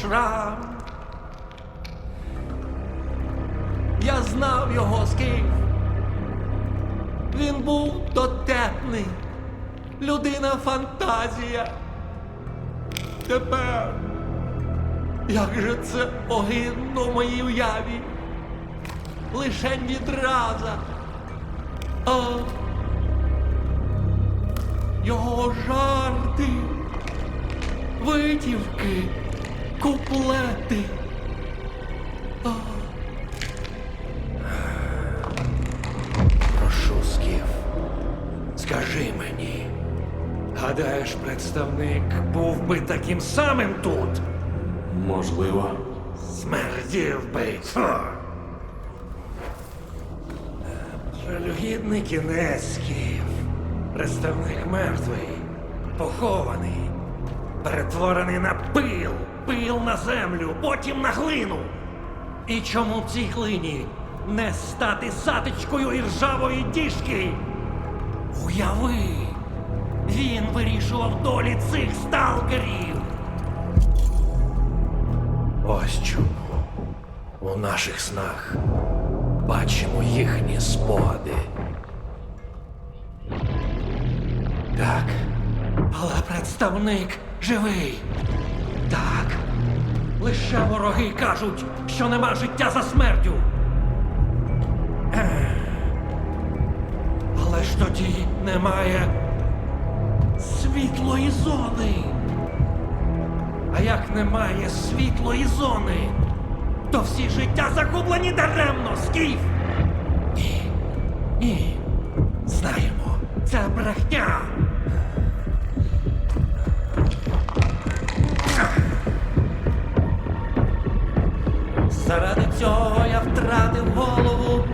шрам. Я знав його скіф. Він був дотепний, людина фантазія. Тепер, як же це огидно в моїй уяві? Лишень відраза. А його жарти, витівки, куплети. А. Прошу, Скіф, скажи мені, гадаєш, представник був би таким самим тут? Можливо. Смердів би. Жалюгідний кінець, Скіф. Представник мертвий, похований, перетворений на пил, пил на землю, потім на глину. І чому в цій глині не стати сатичкою іржавої діжки? Уяви, він вирішував долі цих сталкерів. Ось чому у наших снах бачимо їхні спогади. Але представник живий. Так. Лише вороги кажуть, що нема життя за смертю. Але ж тоді немає світлої зони. А як немає світлої зони, то всі життя загублені даремно, скіф. Ні. Ні. Знаємо, це брехня. Заради цього я втратив голову.